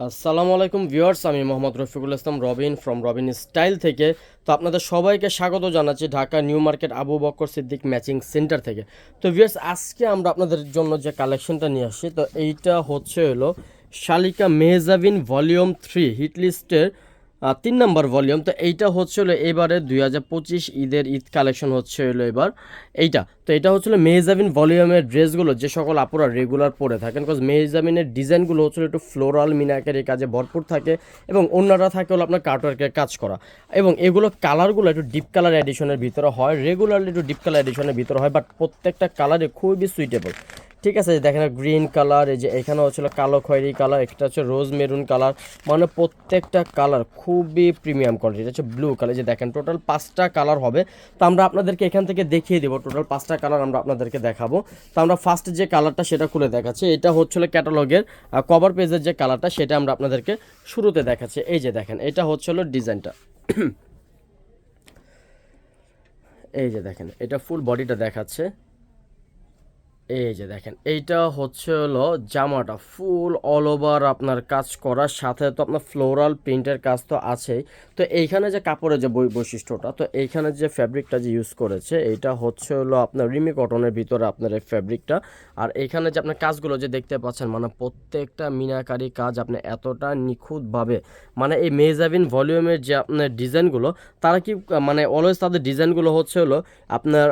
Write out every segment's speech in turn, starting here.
আসসালামু আলাইকুম ভিউয়ার্স আমি মোহাম্মদ রফিকুল ইসলাম রবিন ফ্রম রবিন স্টাইল থেকে। তো আপনাদের সবাইকে স্বাগত জানাচ্ছি Dhaka new market Abu Bakar Siddique matching center থেকে। তো ভিউয়ার্স আজকে আমরা আপনাদের জন্য যে কালেকশনটা নিয়ে আসছি তো এইটা হচ্ছে হলো শালিকা মেহজাবিন ভলিউম থ্রি হিট লিস্টের আহ, তিন নম্বর ভলিউম। তো এইটা হচ্ছে হলো এবারে দুই হাজার পঁচিশ ঈদের ঈদ কালেকশন হচ্ছে হলো এবার। এইটা, তো এটা হচ্ছে হলো মেহজাবিন ভলিউমের ড্রেসগুলো, যে সকল আপুরা রেগুলার পরে থাকেন। বিকজ মেহজাবিনের ডিজাইনগুলো হচ্ছে হলো একটু ফ্লোরাল মিনাকের এই কাজে ভরপুর থাকে এবং অন্যরা থাকে হলো আপনার কাটওয়ার্কের কাজ করা। এবং এগুলো কালারগুলো একটু ডিপ কালার এডিশনের ভিতরে হয় রেগুলারলি একটু ডিপ কালার এডিশনের ভিতরে হয় বাট প্রত্যেকটা কালারে খুবই সুইটেবল ঠিক আছে, দেখেন গ্রিন কালার এই যে এখানে হচ্ছিল কালো খয়েরি কালার একটা হচ্ছে রোজ মেরুন কালার মানে প্রত্যেকটা কালার খুবই প্রিমিয়াম কোয়ালিটি এটা হচ্ছে ব্লু কালার যে দেখেন টোটাল পাঁচটা কালার হবে। তো আমরা আপনাদেরকে এখান থেকে দেখিয়ে দেবো টোটাল পাঁচটা কালার আমরা আপনাদেরকে দেখাবো। তো আমরা ফার্স্ট যে কালারটা সেটা খুলে দেখাচ্ছি, এটা হচ্ছিল ক্যাটালগের কভার পেজের যে কালারটা সেটা আমরা আপনাদেরকে শুরুতে দেখাচ্ছি। এই যে দেখেন, এটা হচ্ছিল ডিজাইনটা এই যে দেখেন, এটা ফুল বডিটা দেখাচ্ছে। এই যে দেখেন, এইটা হচ্ছে হলো জামাটা ফুল অল ওভার আপনার কাজ করার সাথে তো আপনার ফ্লোরাল প্রিন্টের কাজ তো আছেই। তো এইখানে যে কাপড়ের যে বৈশিষ্ট্যটা, তো এইখানে যে ফ্যাব্রিকটা যে ইউজ করেছে, এইটা হচ্ছে হলো আপনার রিমি কটনের ভিতরে আপনার এই ফ্যাব্রিকটা আর এইখানে যে আপনার কাজগুলো যে দেখতে পাচ্ছেন মানে প্রত্যেকটা মিনাকারি কাজ আপনি এতটা নিখুঁতভাবে মানে এই মেজাবিন ভলিউমের যে আপনার ডিজাইনগুলো তারা কি মানে অলওয়েজ তাদের ডিজাইনগুলো হচ্ছে হলো আপনার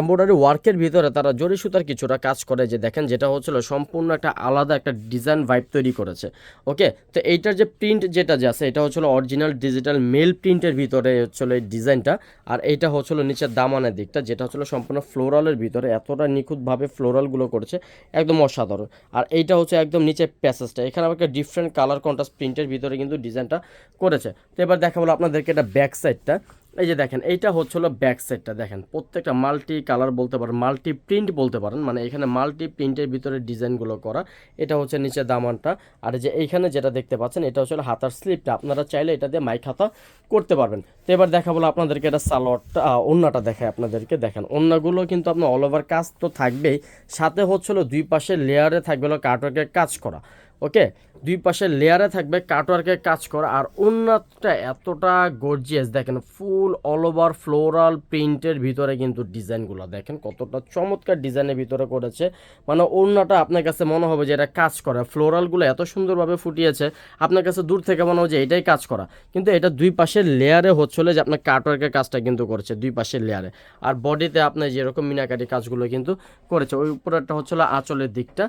এমব্রয়ডারি ওয়ার্কের ভিতরে তারা জরি সুতার কিছুটা কাজ করে। যে দেখেন যেটা হচ্ছিল সম্পূর্ণ একটা আলাদা একটা ডিজাইন ভাইব তৈরি করেছে। ওকে তো এইটার যে প্রিন্ট যেটা যে আছে, এটা হচ্ছিল অরিজিনাল ডিজিটাল মেল প্রিন্টের ভিতরে হচ্ছিল এই ডিজাইনটা আর এইটা হচ্ছিল নিচের দামানের দিকটা, যেটা হচ্ছিল সম্পূর্ণ ফ্লোরালের ভিতরে এতটা নিখুঁতভাবে ফ্লোরালগুলো করেছে, একদম অসাধারণ। আর এইটা হচ্ছে একদম নিচে প্যাসেজটা এখানে আবার একটা ডিফারেন্ট কালার কন্ট্রাস্ট প্রিন্টের ভিতরে কিন্তু ডিজাইনটা করেছে। তো এবার দেখা বলো আপনাদেরকে এটা ব্যাক সাইডটা এই যে দেখেন, এইটা হচ্ছে হলো ব্যাক সাইডটা দেখেন, প্রত্যেকটা মাল্টি কালার বলতে পারেন মাল্টি প্রিন্ট বলতে পারেন মানে এখানে মাল্টি প্রিন্টের ভিতরে ডিজাইনগুলো করা, এটা হচ্ছে নিচে দামানটা। আর যে এইখানে যেটা দেখতে পাচ্ছেন, এটা হচ্ছে হাতার স্লিপটা আপনারা চাইলে এটা দিয়ে মাইক হাতা করতে পারবেন। তো এবার দেখা বলো আপনাদেরকে এটা সালোয়ারটা অন্যটা দেখায় আপনাদেরকে। দেখেন অন্যগুলো কিন্তু আপনার অল ওভার কাজ তো থাকবেই। সাথে হচ্ছে হলো দুই পাশে লেয়ারে থাকবে কাটওয়ার্কের কাজ করা ওকে দুই পাশে লেয়ারে থাকবে কাটওয়ার্কের কাজ করা আর অন্যটা এতটা গর্জিয়াস দেখেন ফুল অল ওভার ফ্লোরাল প্রিন্টের ভিতরে কিন্তু ডিজাইনগুলো দেখেন কতটা চমৎকার ডিজাইনের ভিতরে করেছে। মানে অন্যটা আপনার কাছে মনে হবে যে এটা কাজ করা ফ্লোরালগুলো এত সুন্দরভাবে ফুটিয়েছে, আপনার কাছে দূর থেকে মনে হবে যে এটাই কাজ করা। কিন্তু এটা দুই পাশের লেয়ারে হচ্ছিল যে আপনার কাটওয়ার্কের কাজটা কিন্তু করেছে, দুই পাশের লেয়ারে আর বডিতে আপনার যেরকম মিনাকারি কাজগুলো কিন্তু করেছে, ওই উপরেরটা হচ্ছিল আঁচলের দিকটা।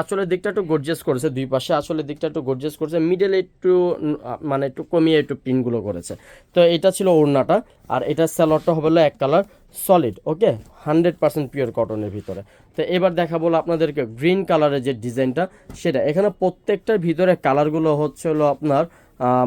আঁচলের দিকটা একটু গর্জিয়াস করেছে, দুই পাশে আঁচলের দিকটা একটু গর্জিয়াস করেছে। মিডলে একটু মানে একটু কমিয়ে একটু পিনগুলো করেছে। তো এটা ছিল ওড়নাটা, আর এটা স্যালোয়ারটা হবে এক colour solid okay hundred percent pure কটনের ভিতরে। তো এবার দেখা বলো আপনাদেরকে গ্রিন কালারের যে ডিজাইনটা, সেটা। এখানে প্রত্যেকটার ভিতরে কালারগুলো হচ্ছে হলো আপনার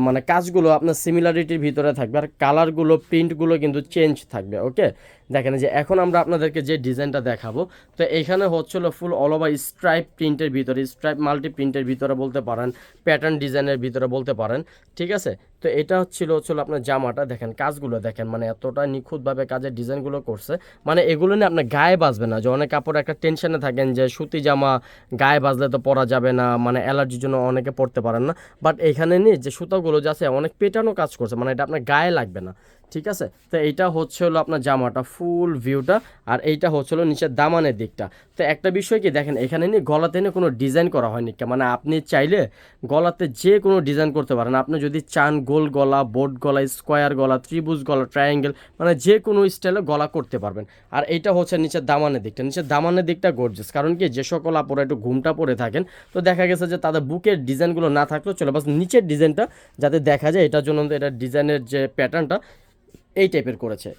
মানে কাজগুলো আপনার সিমিলারিটির ভিতরে থাকবে, আর কালারগুলো প্রিন্টগুলো কিন্তু চেঞ্জ থাকবে ওকে দেখেন যে এখন আমরা আপনাদেরকে যে ডিজাইনটা দেখাবো, তো এখানে হচ্ছিল ফুল অল ওভার স্ট্রাইপ প্রিন্টের ভিতরে স্ট্রাইপ মাল্টি প্রিন্টের ভিতরে বলতে পারেন প্যাটার্ন ডিজাইনের ভিতরে বলতে পারেন, ঠিক আছে? তো এটা হচ্ছিল হচ্ছিল আপনার জামাটা, দেখেন কাজগুলো দেখেন মানে এতটা নিখুঁতভাবে কাজের ডিজাইনগুলো করছে মানে এগুলো নিয়ে আপনার গায়ে বাজবে না, যে অনেক কাপড় একটা টেনশনে থাকেন যে সুতি জামা গায়ে বাজলে তো পরা যাবে না মানে অ্যালার্জির জন্য অনেকে পড়তে পারেন না বাট এখানে নিয়ে যে সুতাগুলো যে আছে, অনেক পেটানো কাজ করছে মানে এটা আপনার গায়ে লাগবে না। ঠিক আছে? তো এইটা হচ্ছে হলো আপনার জামাটা ফুল ভিউটা আর এইটা হচ্ছে হলো নিচের দামানের দিকটা। তো একটা বিষয় কি দেখেন, এখানে নিয়ে গলাতে নিয়ে কোনো ডিজাইন করা হয়নি। মানে আপনি চাইলে গলাতে যে কোনো ডিজাইন করতে পারেন। আপনি যদি চান গোল গলা বোট গলা স্কোয়ার গলা, ত্রিভুজ গলা ট্রায়াঙ্গেল মানে যে কোনো স্টাইলে গলা করতে পারবেন। আর এইটা হচ্ছে নিচের দামানের দিকটা। নিচের দামানের দিকটা গর্জেস কারণ কি, যে সকল আপনারা একটু ঘুমটা পরে থাকেন, তো দেখা গেছে যে তাদের বুকের ডিজাইনগুলো না থাকলেও চলে। বাস নিচের ডিজাইনটা যাতে দেখা যায়, এটার জন্য এটা ডিজাইনের যে প্যাটার্নটা এই টাইপের করেছে।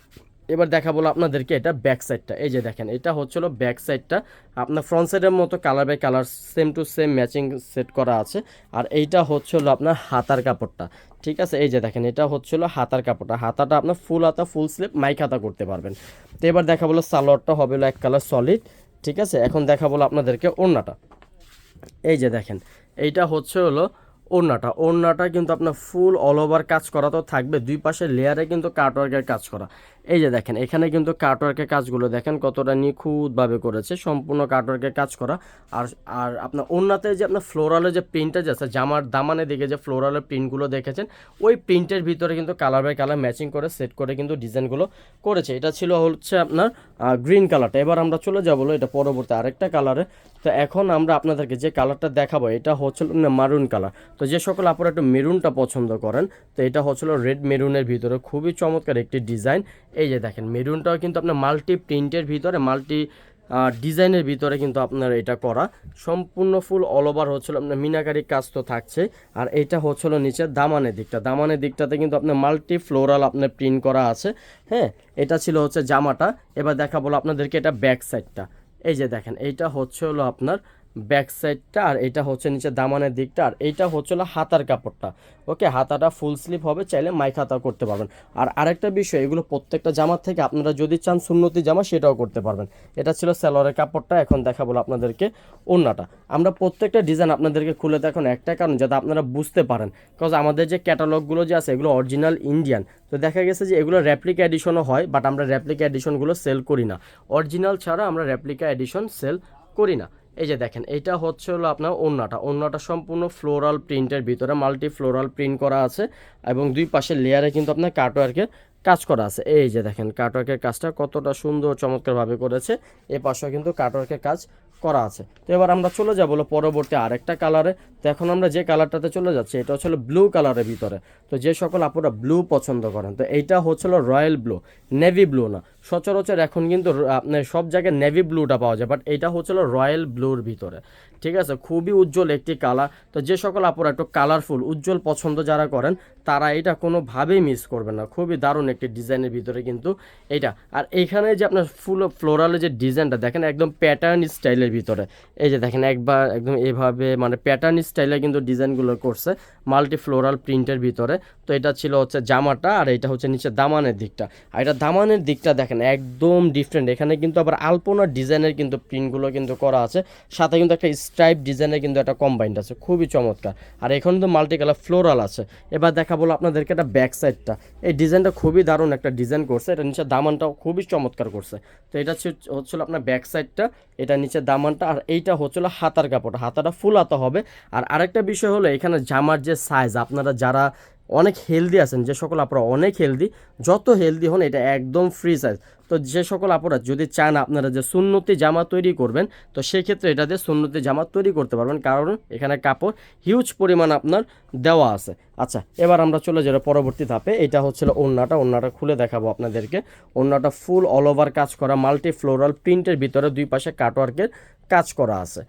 এবার দেখা বলো আপনাদেরকে এটা ব্যাক সাইডটা এই যে দেখেন, এটা হচ্ছিল ব্যাক সাইডটা আপনার ফ্রন্ট সাইডের মতো colour by colour same to same matching set করা আছে। আর এইটা হচ্ছিল আপনার হাতার কাপড়টা। ঠিক আছে? এই যে দেখেন, এটা হচ্ছিল হাতার কাপড়টা। হাতাটা আপনার ফুল হাতা ফুল স্লিপ মাইক হাতা করতে পারবেন। তো এবার দেখা বলো সালোয়ারটা হবে এক কালার সলিড ঠিক আছে? এখন দেখা বলো আপনাদেরকে ওড়নাটা। এই যে দেখেন, এইটা হচ্ছে হলো ওড়নাটা। ওড়নাটা কিন্তু আপনার ফুল অল ওভার কাজ করা তো থাকবে। দুই পাশে লেয়ারে কিন্তু কাটওয়ার্কের কাজ করা। এই যে দেখেন, এখানে কিন্তু কাটওয়ার্কের কাজগুলো দেখেন কতটা নিখুঁতভাবে করেছে, সম্পূর্ণ কাটওয়ার্কের কাজ করা। আর আর আপনার অন্যতে যে আপনার ফ্লোরালের যে প্রিন্টটা যে আছে, জামার দামানে দিকে যে ফ্লোরালের প্রিন্টগুলো দেখেছেন, ওই প্রিন্টের ভিতরে কিন্তু কালার বাই কালার ম্যাচিং করে সেট করে কিন্তু ডিজাইনগুলো করেছে। এটা ছিল হচ্ছে আপনার গ্রিন কালারটা এবার আমরা চলে যাব এটা পরবর্তী আরেকটা কালারে তো এখন আমরা আপনাদেরকে যে কালারটা দেখাবো, এটা হচ্ছিল মারুন কালার তো যে সকল আপনারা একটু মেরুনটা পছন্দ করেন, তো এটা হচ্ছিল রেড মেরুনের ভিতরে। খুবই চমৎকার একটি ডিজাইন এই যে দেখেন, মেরুনটাও কিন্তু আপনার মাল্টি প্রিন্টের ভিতরে মাল্টি ডিজাইনের ভিতরে কিন্তু আপনার এটা করা। সম্পূর্ণ ফুল অল ওভার হচ্ছিল আপনার মিনাকারি কাজ তো থাকছে। আর এটা হচ্ছিল নিচে দামানের দিকটা। দামানের দিকটাতে কিন্তু আপনার মাল্টি ফ্লোরাল আপনার প্রিন্ট করা আছে। হ্যাঁ এটা ছিল হচ্ছে জামাটা। এবার দেখা বলো আপনাদেরকে এটা ব্যাক সাইডটা এই যে দেখেন, এইটা হচ্ছে হলো আপনার ব্যাক সাইডটা আর এটা হচ্ছে নিচে দামানের দিকটা, আর এইটা হচ্ছে হাতার কাপড়টা। ওকে, হাতাটা ফুল স্লিপ হবে, চাইলে মাইক হাতা করতে পারবেন। আর আরেকটা বিষয়, এগুলো প্রত্যেকটা জামার থেকে আপনারা যদি চান সুন্নতি জামা, সেটাও করতে পারবেন। এটা ছিল স্যালোয়ারের কাপড়টা, এখন দেখা বলো আপনাদেরকে ওন্নাটা আমরা প্রত্যেকটা ডিজাইন আপনাদেরকে খুলে দেখুন একটা কারণ, যাতে আপনারা বুঝতে পারেন। বিকজ আমাদের যে ক্যাটালগুলো যে আছে, এগুলো অরিজিনাল ইন্ডিয়ান তো দেখা গেছে যে এগুলো র্যাপ্লিকা এডিশনও হয় বাট আমরা র্যাপ্লিকা এডিশনগুলো সেল করি না। অরিজিনাল ছাড়া আমরা র্যাপ্লিকা এডিশন সেল করি না। এই যে দেখেন, এটা হচ্ছে হলো আপনার ওন্নাটা ওন্নাটা সম্পূর্ণ ফ্লোরাল প্রিন্টের ভিতরে মাল্টি ফ্লোরাল প্রিন্ট করা আছে এবং দুই পাশের লেয়ারে কিন্তু আপনার কাটওয়ার্কের কাজ করা আছে। এই যে দেখেন কাটওয়ার্কের কাজটা কতটা সুন্দর, চমৎকারভাবে করেছে। এ পাশেও কিন্তু কাটওয়ার্কের কাজ করা আছে। তো এবার আমরা চলে যাব হলো পরবর্তী আরেকটা কালারে তো এখন আমরা যে কালারটাতে চলে যাচ্ছি, এটা হচ্ছে ব্লু কালারের ভিতরে। তো যে সকল আপুরা ব্লু পছন্দ করেন, তো এইটা হচ্ছিল রয়্যাল ব্লু নেভি ব্লু না। সচরাচর এখন কিন্তু আপনার সব জায়গায় নেভি ব্লুটা পাওয়া যায় বাট এটা হচ্ছিল রয়্যাল ব্লুর ভিতরে। ঠিক আছে? খুবই উজ্জ্বল একটি কালার তো যে সকল আপুরা একটু কালারফুল উজ্জ্বল পছন্দ যারা করেন, তারা এটা কোনোভাবেই মিস করবেন না। খুবই দারুণ একটি ডিজাইনের ভিতরে কিন্তু এটা আর এইখানে যে আপনার ফুল ফ্লোরালের যে ডিজাইনটা দেখেন একদম প্যাটার্ন স্টাইলের ভিতরে। এই যে দেখেন একবার একদম এভাবে মানে প্যাটার্ন স্টাইলে কিন্তু ডিজাইনগুলো করছে মাল্টি ফ্লোরাল প্রিন্টের ভিতরে। তো এটা ছিল হচ্ছে জামাটা আর এটা হচ্ছে নিচে দামানের দিকটা। আর এটা দামানের দিকটা দেখেন একদম ডিফারেন্ট এখানে কিন্তু আবার আলপনা ডিজাইনের কিন্তু প্রিন্টগুলো কিন্তু করা আছে। সাথে কিন্তু একটা স্ট্রাইপ ডিজাইনের কিন্তু একটা কম্বাইন্ড আছে। খুবই চমৎকার। আর এখন তো মাল্টি কালার ফ্লোরাল আছে। এবার দেখা বলো আপনাদেরকে একটা ব্যাক সাইডটা এই ডিজাইনটা খুবই দারুণ একটা ডিজাইন করছে। এটা নিচে দামানটাও খুবই চমৎকার করছে। তো এটা হচ্ছে- হচ্ছিল আপনার ব্যাক সাইডটা এটা নিচে দামানটা আর এইটা হচ্ছিল হাতার কাপড় হাতাটা ফুল হাতা হবে। আর আরেকটা বিষয় হলো, এখানে জামার যে সাইজ আপনারা যারা অনেক হেলদি আছেন, যে সকল আপনারা অনেক হেলদি যত হেলদি হন, এটা একদম ফ্রি সাইজ তো যে সকল আপনারা যদি চান আপনারা যে সুন্নতি জামা তৈরি করবেন, তো সেক্ষেত্রে এটা দিয়ে সুন্নতি জামা তৈরি করতে পারবেন। কারণ এখানে কাপড় হিউজ পরিমাণ আপনার দেওয়া আছে। আচ্ছা এবার আমরা চলে যাব পরবর্তী ধাপে। এটা হচ্ছিল ওন্নাটা ওন্নাটা খুলে দেখাবো আপনাদেরকে। ওন্নাটা ফুল অল ওভার কাজ করা মাল্টি ফ্লোরাল প্রিন্টের ভিতরে দুই পাশে কাটওয়ার্কের কাজ করা আছে।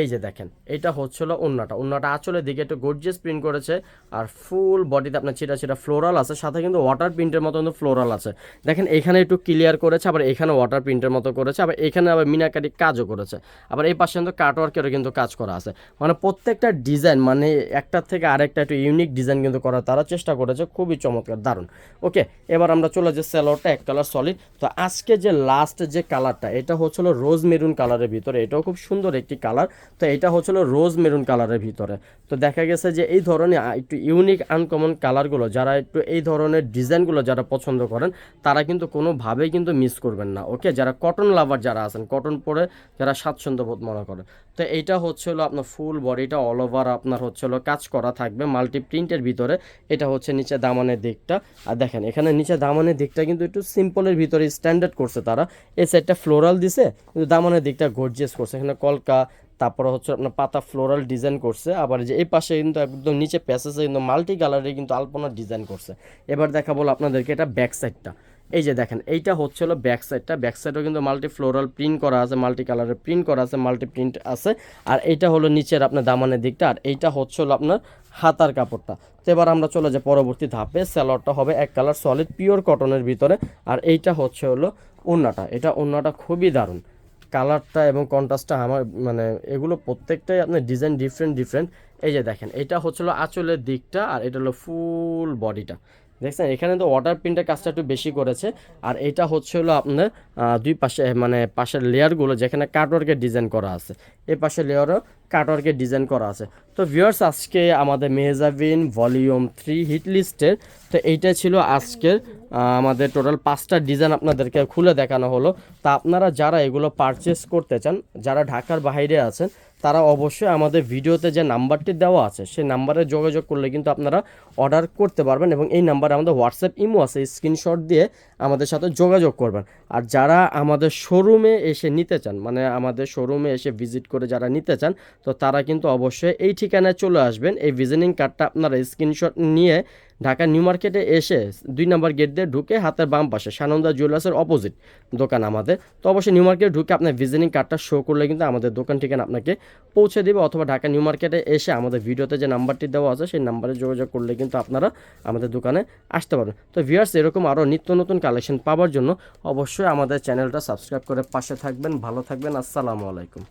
এই যে দেখেন, এটা হচ্ছিল ওন্নাটা ওন্নাটা আঁচলের দিকে একটু গর্জিয়াস প্রিন্ট করেছে আর ফুল বডিতে আপনার ছিটা ছিটা ফ্লোরাল আছে, সাথে কিন্তু ওয়াটার প্রিন্টের মতো কিন্তু ফ্লোরাল আছে। দেখেন, এখানে একটু ক্লিয়ার করেছে, আবার এখানে ওয়াটার প্রিন্টের মতো করেছে, আবার এখানে আবার মিনাকারি কাজও করেছে। আবার এই পাশে কিন্তু কাটওয়ার্কেরও কিন্তু কাজ করা আছে। মানে প্রত্যেকটা ডিজাইন মানে একটার থেকে আরেকটা একটু ইউনিক ডিজাইন কিন্তু করার তারা চেষ্টা করেছে, খুবই চমৎকার, দারুণ। ওকে, এবার আমরা চলে যে স্যালোয়ারটা এক কালার সলিড তো আজকে যে লাস্ট যে কালারটা এটা হচ্ছিল রোজ মেরুন কালারের ভিতরে। এটাও খুব সুন্দর একটি কালার তো এটা হচ্ছিল রোজ মেরুন কালারের ভিতরে। তো দেখা গেছে যে এই ধরনের একটু ইউনিক আনকমন কালারগুলো যারা একটু এই ধরনের ডিজাইনগুলো যারা পছন্দ করেন, তারা কিন্তু কোনোভাবেই কিন্তু মিস করবেন না ওকে যারা কটন লাভার যারা আছেন কটন পরে যারা স্বাচ্ছন্দ্য বোধ মনে করেন। তো এইটা হচ্ছিল আপনার ফুল বডিটা অল ওভার আপনার হচ্ছে কাজ করা থাকবে মাল্টি প্রিন্টের ভিতরে। এটা হচ্ছে নিচে দামানের দিকটা। আর দেখেন, এখানে নিচে দামানের দিকটা কিন্তু একটু সিম্পলের ভিতরে স্ট্যান্ডার্ড করছে তারা। এই সাইডটা ফ্লোরাল দিছে, কিন্তু দামানের দিকটা গর্জিয়াস করছে। এখানে কলকা তারপরে হচ্ছে আপনার পাতা ফ্লোরাল ডিজাইন করছে, আবার যে এই পাশে কিন্তু একদম নিচে প্যাসেসে কিন্তু মাল্টি কালারে কিন্তু আলপনা ডিজাইন করছে। এবার দেখা বলো আপনাদেরকে এটা ব্যাক সাইডটা এই যে দেখেন, এইটা হচ্ছে হলো ব্যাক সাইডটা ব্যাক সাইডেও কিন্তু মাল্টি ফ্লোরাল প্রিন্ট করা আছে মাল্টি কালারের প্রিন্ট করা আছে মাল্টি প্রিন্ট আছে। আর এইটা হলো নিচের আপনার দামানের দিকটা, আর এইটা হচ্ছে হলো আপনার হাতার কাপড়টা। তো এবার আমরা চলে যাই পরবর্তী ধাপে। স্যালোয়ারটা হবে এক কালার সলিড পিওর কটনের ভিতরে। আর এইটা হচ্ছে হলো ওন্নাটা এটা ওন্নাটা খুবই দারুণ। কালারটা এবং কন্ট্রাস্টটা আমার মানে এগুলো প্রত্যেকটাই আপনার ডিজাইন ডিফারেন্ট ডিফারেন্ট এই যে দেখেন, এটা হচ্ছিল আঁচলের দিকটা আর এটা হলো ফুল বডিটা দেখছেন, এখানে তো ওয়াটার প্রিন্টের কাজটা একটু বেশি করেছে। আর এটা হচ্ছে হলো আপনার দুই পাশে মানে পাশের লেয়ারগুলো যেখানে কাটওয়ার্কের ডিজাইন করা আছে। এই পাশের লেয়ারও কাটওয়ার্কের ডিজাইন করা আছে। তো ভিউয়ার্স আজকে আমাদের মেহজাবিন ভলিউম থ্রি হিট লিস্টের, তো এইটা ছিল আজকের আমাদের টোটাল পাঁচটা ডিজাইন আপনাদেরকে খুলে দেখানো হলো। তা আপনারা যারা এগুলো পারচেস করতে চান, যারা ঢাকার বাইরে আছেন, তারা অবশ্যই আমাদের ভিডিওতে যে নাম্বারটি দেওয়া আছে, সেই নাম্বারে যোগাযোগ করলে কিন্তু আপনারা অর্ডার করতে পারবেন এবং এই নাম্বারে আমাদের হোয়াটসঅ্যাপ ইমো আছে স্ক্রিনশট দিয়ে আমাদের সাথে যোগাযোগ করবেন। আর যারা আমাদের শোরুমে এসে নিতে চান মানে আমাদের শোরুমে এসে ভিজিট করে যারা নিতে চান তো তারা কিন্তু অবশ্যই এই ঠিকানায় চলে আসবেন। এই ভিজিটিং কার্ডটা আপনারা স্ক্রিনশট নিয়ে ঢাকা নিউ মার্কেটে এসে দুই নম্বর গেট দিয়ে ঢুকে হাতের বাম পাশে সানন্দা জুয়েলার্সের অপোজিট দোকান আমাদের। তো অবশ্যই নিউ মার্কেটে ঢুকে আপনার ভিজিটিং কার্ডটা শো করলে কিন্তু আমাদের দোকান ঠিকানা আপনাকে পৌঁছে দেবে অথবা ঢাকা নিউ মার্কেটে এসে আমাদের ভিডিওতে যে নাম্বারটি দেওয়া আছে সেই নাম্বারে যোগাযোগ করলে কিন্তু আপনারা আমাদের দোকানে আসতে পারবেন। তো ভিউয়ার্স এরকম আরও নিত্য নতুন কালেকশন পাওয়ার জন্য অবশ্যই আমাদের চ্যানেলটা সাবস্ক্রাইব করে পাশে থাকবেন, ভালো থাকবেন। আসসালামু আলাইকুম।